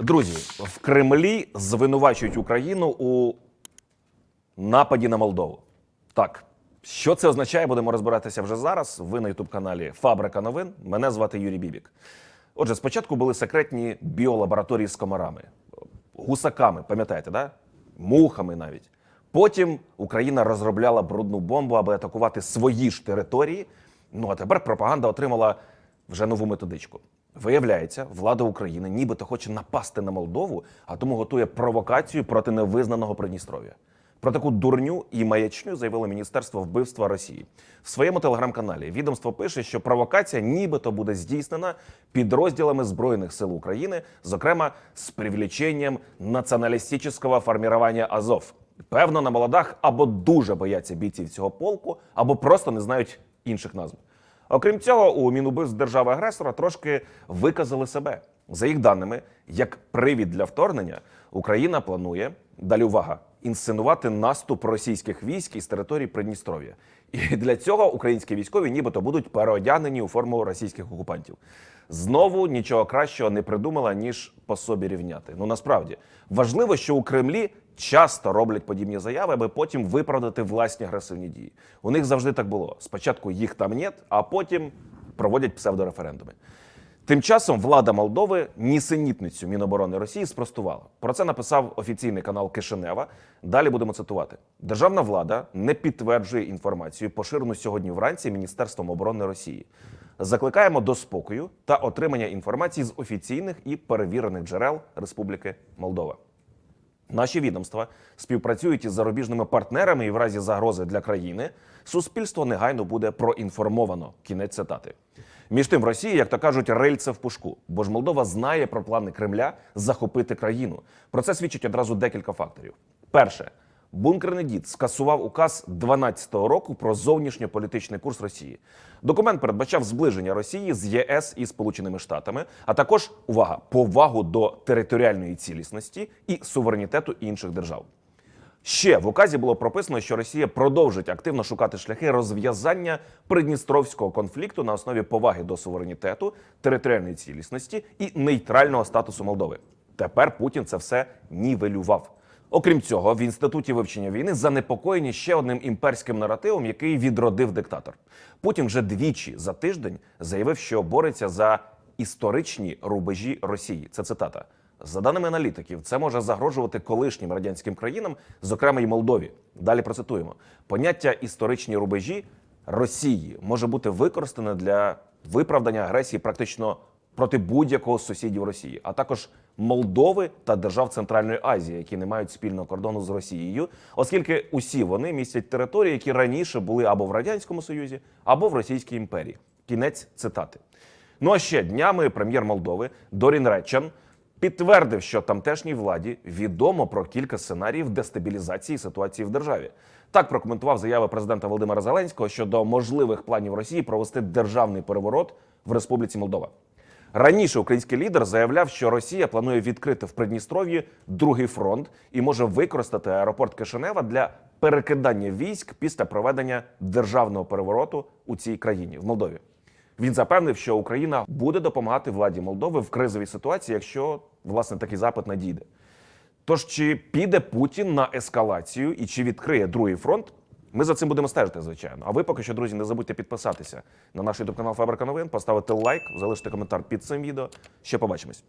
Друзі, в Кремлі звинувачують Україну у нападі на Молдову. Так, що це означає, будемо розбиратися вже зараз. Ви на ютуб-каналі Фабрика новин. Мене звати Юрій Бібік. Отже, спочатку були секретні біолабораторії з комарами, гусаками, пам'ятаєте, да? мухами навіть. Потім Україна розробляла брудну бомбу, аби атакувати свої ж території. Ну а тепер пропаганда отримала вже нову методичку. Виявляється, влада України нібито хоче напасти на Молдову, а тому готує провокацію проти невизнаного Придністров'я. Про таку дурню і маячню заявило Міністерство вбивства Росії. В своєму телеграм-каналі відомство пише, що провокація нібито буде здійснена підрозділами Збройних сил України, зокрема з привлеченням націоналістичного формування Азов. Певно, на молодах або дуже бояться бійців цього полку, або просто не знають інших назв. Окрім цього, у Мінубивств держави-агресора трошки виказали себе. За їх даними, як привід для вторгнення, Україна планує далі увага інсценувати наступ російських військ із території Придністров'я. І для цього українські військові нібито будуть переодягнені у форму російських окупантів. Знову нічого кращого не придумала, ніж по собі рівняти. Ну насправді важливо, що у Кремлі часто роблять подібні заяви, аби потім виправдати власні агресивні дії. У них завжди так було. Спочатку їх там нет, а потім проводять псевдореферендуми. Тим часом влада Молдови нісенітницю Міноборони Росії спростувала. Про це написав офіційний канал Кишинева. Далі будемо цитувати: державна влада не підтверджує інформацію, поширену сьогодні вранці Міністерством оборони Росії. Закликаємо до спокою та отримання інформації з офіційних і перевірених джерел Республіки Молдова. Наші відомства співпрацюють із зарубіжними партнерами, і в разі загрози для країни суспільство негайно буде проінформовано. Кінець цитати. Між тим, в Росії, як то кажуть, рельце в пушку, бо ж Молдова знає про плани Кремля захопити країну. Про це свідчить одразу декілька факторів. Перше, бункерний дід скасував указ 12-го року про зовнішньополітичний курс Росії. Документ передбачав зближення Росії з ЄС і Сполученими Штатами, а також увага повагу до територіальної цілісності і суверенітету інших держав. Ще в указі було прописано, що Росія продовжить активно шукати шляхи розв'язання придністровського конфлікту на основі поваги до суверенітету, територіальної цілісності і нейтрального статусу Молдови. Тепер Путін це все нівелював. Окрім цього, в інституті вивчення війни занепокоєні ще одним імперським наративом, який відродив диктатор. Путін вже двічі за тиждень заявив, що бореться за історичні рубежі Росії. Це цитата. За даними аналітиків, це може загрожувати колишнім радянським країнам, зокрема й Молдові. Далі процитуємо: поняття історичні рубежі Росії може бути використане для виправдання агресії практично проти будь-якого з сусідів Росії, а також Молдови та держав Центральної Азії, які не мають спільного кордону з Росією, оскільки усі вони містять території, які раніше були або в радянському союзі, або в Російській імперії. Кінець цитати. Ну а ще днями прем'єр Молдови Дорін Речан підтвердив, що тамтешній владі відомо про кілька сценаріїв дестабілізації ситуації в державі. Так прокоментував заяви президента Володимира Зеленського щодо можливих планів Росії провести державний переворот в Республіці Молдова. Раніше український лідер заявляв, що Росія планує відкрити в Придністров'ї другий фронт і може використати аеропорт Кишинева для перекидання військ після проведення державного перевороту у цій країні в Молдові. Він запевнив, що Україна буде допомагати владі Молдови в кризовій ситуації, якщо власне такий запит надійде. Тож чи піде Путін на ескалацію і чи відкриє другий фронт? Ми за цим будемо стежити, звичайно. А ви поки що, друзі, не забудьте підписатися на наш YouTube канал Фабрика Новин, поставити лайк, залишити коментар під цим відео. Ще побачимось.